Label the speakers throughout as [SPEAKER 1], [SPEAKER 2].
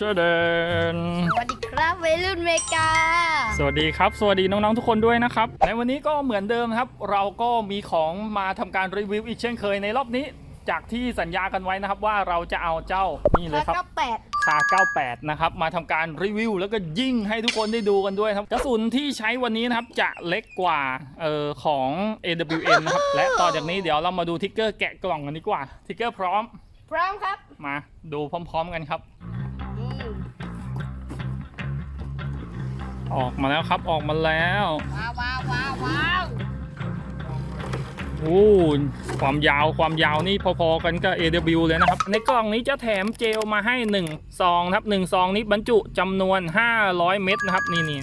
[SPEAKER 1] เชเดน
[SPEAKER 2] สวัสดีครับวัยรุ่นเมกา
[SPEAKER 1] สวัสดีครับ สวัสดีน้องๆทุกคนด้วยนะครับ ในวันนี้ก็เหมือนเดิมครับ เราก็มีของมาทำการรีวิวอีกเช่นเคยในรอบนี้ จากที่สัญญากันไว้นะครับว่าเราจะเอาเจ้านี่เลยครับ
[SPEAKER 2] ก็แปด
[SPEAKER 1] คา98 นะครับ มาทำการรีวิว แล้วก็ยิงให้ทุกคนได้ดูกันด้วยครับกระสุนที่ใช้วันนี้นะครับจะเล็กกว่าเอ่อของ AWM นะครับ และต่อจากนี้เดี๋ยวเรามาดูทิกเกอร์แกะกล่องกันดีกว่า ทิกเกอร์พร้อม
[SPEAKER 2] พร้อมครับ
[SPEAKER 1] มาดูพร้อม ๆ กันครับ
[SPEAKER 2] อืม
[SPEAKER 1] ออกมาแล้วครับออกมาแล้ว
[SPEAKER 2] ว้าวว้าวว้าวว้าว
[SPEAKER 1] โอ้ความยาวความยาวนี่พอๆกันกับ AW เลยนะครับ ในกล่องนี้จะแถมเจลมาให้1ซองนะครับ1ซองนี้บรรจุจำนวน 500 เม็ดนะครับนี่นี่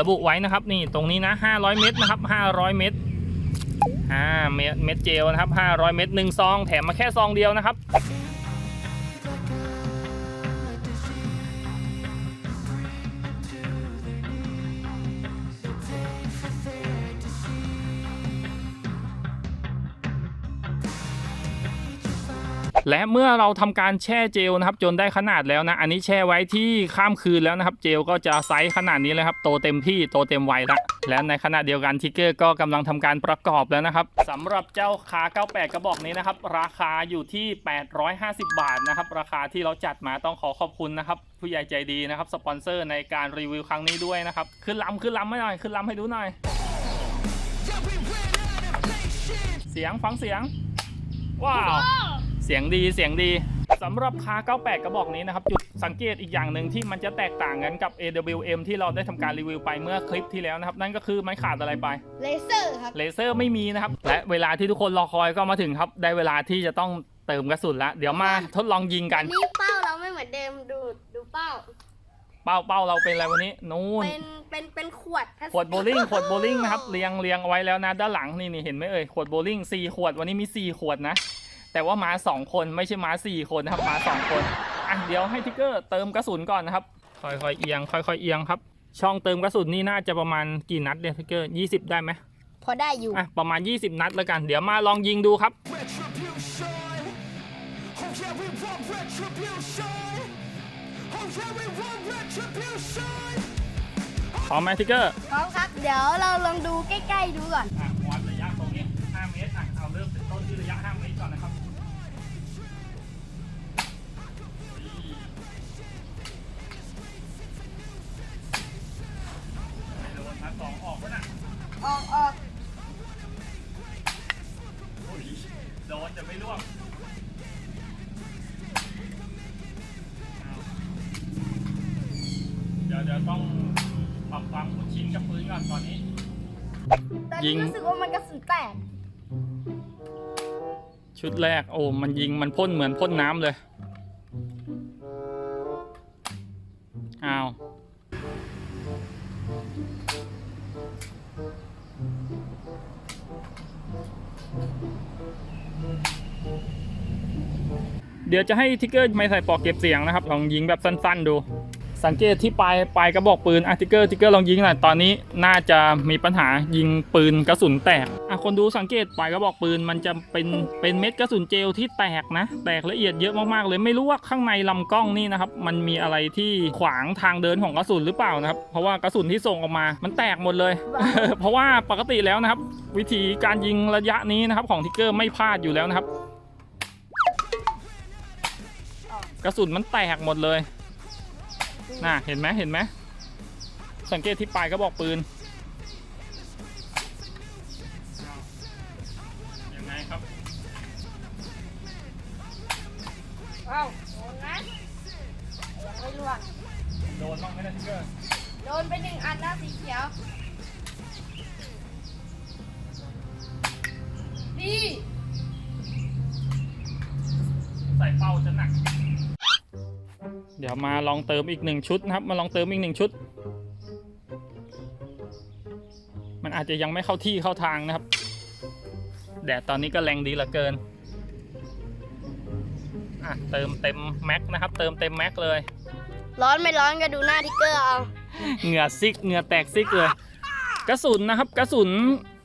[SPEAKER 1] ระบุไว้นะครับนี่ตรงนี้นะ 500 เม็ดนะครับ 500 เม็ดอ่าเม็ดเม็ดเจลนะครับ 500 เม็ด1ซองแถมมาแค่ซองเดียวนะครับ และเมื่อเราทำการแช่เจลนะครับ จนได้ขนาดแล้วนะ อันนี้แช่ไว้ที่ข้ามคืนแล้วนะครับ เจลก็จะไซส์ขนาดนี้เลยครับ โตเต็มที่โตเต็มวัยละและในขณะเดียวกันทิกเกอร์ก็กำลังทำการประกอบแล้วนะครับสำหรับเจ้าคา98 กระบอกนี้นะครับ ราคาอยู่ที่ 850 บาทนะครับ ราคาที่เราจัดมาต้องขอขอบคุณนะครับ ผู้ใหญ่ใจดีนะครับ สปอนเซอร์ในการรีวิวครั้งนี้ด้วยนะครับ ขึ้นลำขึ้นลำให้หน่อย ขึ้นลำให้ดูหน่อย เสียงฟังเสียง ว้าว เสียงดีเสียงดีสำหรับคา98 กระบอกนี้นะครับ จุดสังเกตอีกอย่างหนึ่งที่มันจะแตกต่างกันกับ AWM ที่เราได้ทำการรีวิวไปเมื่อคลิปที่แล้วนะครับ นั่นก็คือมันขาดอะไรไป
[SPEAKER 2] เลเซอร์ครับ
[SPEAKER 1] เลเซอร์ไม่มีนะครับ และเวลาที่ทุกคนรอคอยก็มาถึงครับ ได้เวลาที่จะต้องเติมกระสุนแล้วเดี๋ยวมาทดลองยิงกัน
[SPEAKER 2] นี่เป้าเราไม่เหมือนเดิมดูดูเป้า
[SPEAKER 1] เป้าเป้าเราเป็นอะไรวันนี้นู่น
[SPEAKER 2] เป็นเป็นเป็นขวดพลาสติก
[SPEAKER 1] ขวดโบลิ่งขวดโบลิ่งนะครับเรียงเรียงเอาไว้แล้วนะด้านหลังนี่นี่เห็นไหมเอ่ยขวดโบลิ่งสี่ขวดวันนี้มีสี่ขวดนะ แต่ว่ามาสองคนไม่ใช่มาสี่คนนะครับมาสองคนอะเดี๋ยวให้ทิกเกอร์เติมกระสุนก่อนนะครับ ค่อยๆเอียง ค่อยๆเอียงครับ ช่องเติมกระสุนนี่น่าจะประมาณกี่นัดเนี่ยทิกเกอร์ยี่สิบได้ไหม
[SPEAKER 2] พอได้อยู่
[SPEAKER 1] อะประมาณ 20 นัดแล้วกัน เดี๋ยวมาลองยิงดูครับ พร้อมไหมทิกเกอร์
[SPEAKER 2] พร้อมครับ เดี๋ยวเราลองดูใกล้ ๆ ดูก่อน
[SPEAKER 1] อะ ต้องปรับความคุ้นชินกับปืนก่อนตอนนี้
[SPEAKER 2] ตอน
[SPEAKER 1] ยิ
[SPEAKER 2] นี้
[SPEAKER 1] ง
[SPEAKER 2] รู้สึกว่ามันกระสุนแตก
[SPEAKER 1] ชุดแรกโอ้มันยิงมันพ่นเหมือนพ่นน้ำเลยอ้าวเดี๋ยวจะให้ทิกเกอร์ไม่ใส่ปลอกเก็บเสียงนะครับ ลองยิงแบบสั้น ๆ ดู สังเกตที่ปลายปลายกระบอกปืนอะทิกเกอร์ทิกเกอร์ลองยิงหน่อยตอนนี้น่าจะมีปัญหายิงปืนกระสุนแตกอะคนดูสังเกตปลายกระบอกปืนมันจะเป็นเป็นเม็ดกระสุนเจลที่แตกนะ แตกละเอียดเยอะมากๆเลยไม่รู้ว่าข้างในลำกล้องนี่นะครับมันมีอะไรที่ขวางทางเดินของกระสุนหรือเปล่านะครับ เพราะว่ากระสุนที่ส่งออกมามันแตกหมดเลย เพราะว่าปกติแล้วนะครับ วิธีการยิงระยะนี้นะครับของทิกเกอร์ไม่พลาดอยู่แล้วนะครับ กระสุนมันแตกหมดเลย น่ะเห็นไหมเห็นไหมสังเกตที่ปลายกระบอกปืนยังไงครับ
[SPEAKER 2] ว้าวโดนนะยังไม่ล่วง
[SPEAKER 1] โดนบ้างไหมนะทิกเกอร์
[SPEAKER 2] โดนไปหนึ่งอันนะสีเขียวนี่
[SPEAKER 1] เดี๋ยวมาลองเติมอีกหนึ่งชุดนะครับ มาลองเติมอีกหนึ่งชุด มันอาจจะยังไม่เข้าที่เข้าทางนะครับ แดดตอนนี้ก็แรงดีเหลือเกินอะเติมเต็มแม็กนะครับ เติมเต็มแม็กเลย
[SPEAKER 2] ร้อนไม่ร้อนก็ดูหน้าทิกเกอร์เอา
[SPEAKER 1] เหงื่อซิกเหงื่อแตกซิกเลย กระสุนนะครับกระสุน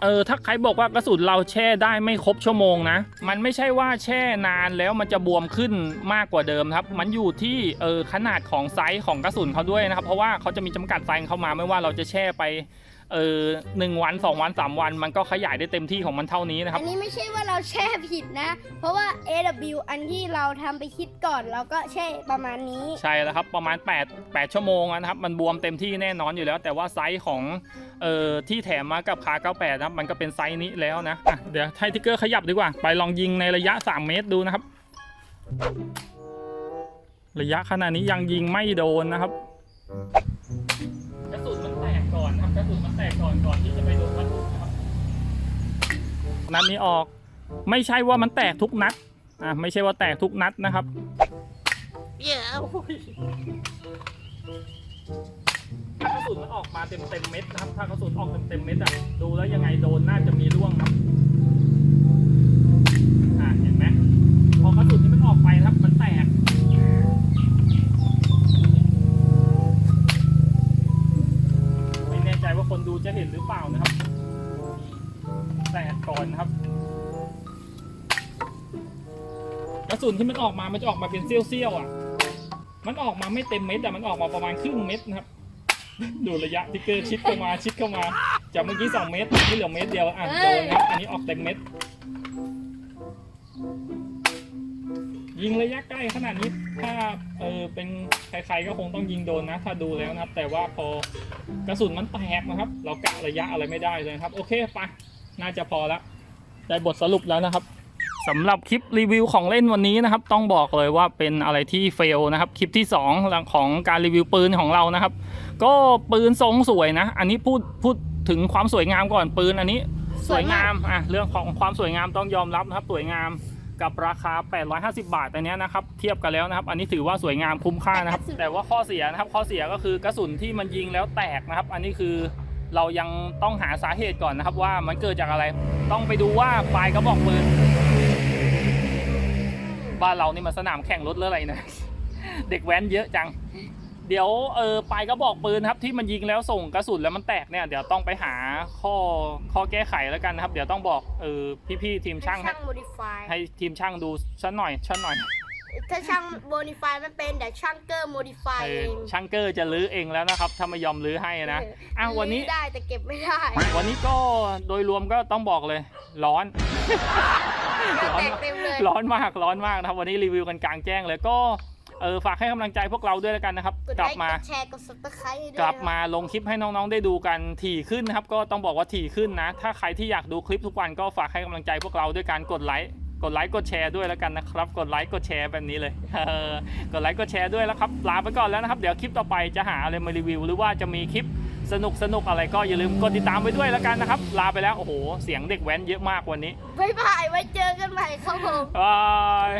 [SPEAKER 1] เออถ้าใครบอกว่ากระสุนเราแช่ได้ไม่ครบชั่วโมงนะ มันไม่ใช่ว่าแช่นานแล้วมันจะบวมขึ้นมากกว่าเดิมครับ มันอยู่ที่เออขนาดของไซส์ของกระสุนเขาด้วยนะครับ เพราะว่าเขาจะมีจำกัดไซส์เข้ามาไม่ว่าเราจะแช่ไป เออหนึ่งวันสองวันสามวัน มันก็ขยายได้เต็มที่ของมันเท่านี้นะครับ
[SPEAKER 2] อันนี้ไม่ใช่ว่าเราแช่ผิดนะ เพราะว่า AW อันที่เราทำไปคิดก่อนเราก็แช่ประมาณนี้
[SPEAKER 1] ใช่แล้วครับประมาณ 8 8 ชั่วโมงอะนะครับ มันบวมเต็มที่แน่นอนอยู่แล้ว แต่ว่าไซส์ของเอ่อที่แถมมากับคา98นะครับมันก็เป็นไซส์นี้แล้วนะอะเดี๋ยวให้ทิกเกอร์ขยับดีกว่า ไปลองยิงในระยะ 3 เมตรดูนะครับ ระยะขนาดนี้ยังยิงไม่โดนนะครับ ก่อนครับกระสุนมันแตกก่อนก่อนที่จะไปโดนวัตถุนะครับนัดนี้ออก ไม่ใช่ว่ามันแตกทุกนัดอะไม่ใช่ว่าแตกทุกนัดนะครับถ้ากระสุนมันออกมาเต็มเต็มเม็ดนะครับ ถ้ากระสุนออกเต็มเต็มเม็ดอะดูแล้วยังไงโดนน่าจะมีร่วงครับ กระสุนที่มันออกมา มันจะออกมาเป็นเสี้ยวๆอะ มันออกมาไม่เต็มเม็ดแต่มันออกมาประมาณครึ่งเม็ดนะครับ ดูระยะที่เกอร์ชิดเข้ามาชิดเข้ามา จากเมื่อกี้สองเม็ดนี่เหลือเม็ดเดียวอะโดนครับอันนี้ออกเต็มเม็ด ยิงระยะใกล้ขนาดนี้ ถ้าเออเป็นใครๆก็คงต้องยิงโดนนะ ถ้าดูแล้วนะครับ แต่ว่าพอกระสุนมันแตกนะครับ เรากะระยะอะไรไม่ได้เลยครับ โอเคไป น่าจะพอแล้วได้บทสรุปแล้วนะครับ สำหรับคลิปรีวิวของเล่นวันนี้นะครับ ต้องบอกเลยว่าเป็นอะไรที่เฟลนะครับ คลิปที่2ของการรีวิวปืนของเรานะครับ ก็ปืนทรงสวยนะ อันนี้พูดพูดถึงความสวยงามก่อนปืนอันนี้สวยงามอะเรื่องของความสวยงามต้องยอมรับนะครับ สวยงามกับราคา 850 บาทอันเนี้ยนะครับ เทียบกันแล้วนะครับ อันนี้ถือว่าสวยงามคุ้มค่านะครับ แต่ว่าข้อเสียนะครับ ข้อเสียก็คือกระสุนที่มันยิงแล้วแตกนะครับ อันนี้คือเรายังต้องหาสาเหตุก่อนนะครับ ว่ามันเกิดจากอะไร ต้องไปดูว่าปลายกระบอกปืน บ้านเรานี่มันสนามแข่งรถหรืออะไรนะเด็กแว้นเยอะจัง เดี๋ยวเออปลายกระบอกปืนครับที่มันยิงแล้วส่งกระสุนแล้วมันแตกเนี่ยเดี๋ยวต้องไปหาข้อข้อแก้ไขแล้วกันนะครับ เดี๋ยวต้องบอกเออพี่ๆทีมช่างให้
[SPEAKER 2] ช่าง modify
[SPEAKER 1] ให้ทีมช่างดูชันหน่อยชันหน่อย
[SPEAKER 2] ถ้าช่าง modify ไม่เป็นเดี๋ยวช่างเกอร์ modify
[SPEAKER 1] เอ
[SPEAKER 2] เอ
[SPEAKER 1] องช่างเกอร์จะรื้อเองแล้วนะครับถ้าไม่ยอมรื้อให้นะอ้าววันนี้
[SPEAKER 2] ลื้ได้แต่เก็บไม่ได้
[SPEAKER 1] วันนี้ก็โดยรวมก็ต้องบอกเลย ร้อนร้อน
[SPEAKER 2] แตกเต็มเลย
[SPEAKER 1] ร้อนมากร้อนมากนะครับ วันนี้รีวิวกันกลางแจ้งเลยก็เออฝากให้กำลังใจพวกเราด้วยแล้วกันนะครับ
[SPEAKER 2] กด
[SPEAKER 1] ก
[SPEAKER 2] ไล
[SPEAKER 1] ลับ
[SPEAKER 2] ค์
[SPEAKER 1] มา
[SPEAKER 2] กดแชร์กด subscribe ให้ด้วย
[SPEAKER 1] กลับมาลงคลิปให้น้องๆได้ดูกันถี่ขึ้นนะครับ ก็ต้องบอกว่าถี่ขึ้นนะ ถ้าใครที่อยากดูคลิปทุกวันก็ฝากให้กำลังใจพวกเราด้วยการกดไลค์กดไลค์กดแชร์ด้วยแล้วกันนะครับ กดไลค์กดแชร์แบบนี้เลยเออกดไลค์กดแชร์ด้วยแล้วครับลาไปก่อนแล้วนะครับ เดี๋ยวคลิปต่อไปจะหาอะไรมารีวิว หรือว่าจะมีคลิป สนุกสนุกๆอะไรก็อย่าลืมกดติดตามไว้ด้วยแล้วกันนะครับ ลาไปแล้ว โอ้โห เสียงเด็กแว้นเยอะมากวันนี้
[SPEAKER 2] บ๊ายบายไว้เจอกันใหม่ครับผม
[SPEAKER 1] บาย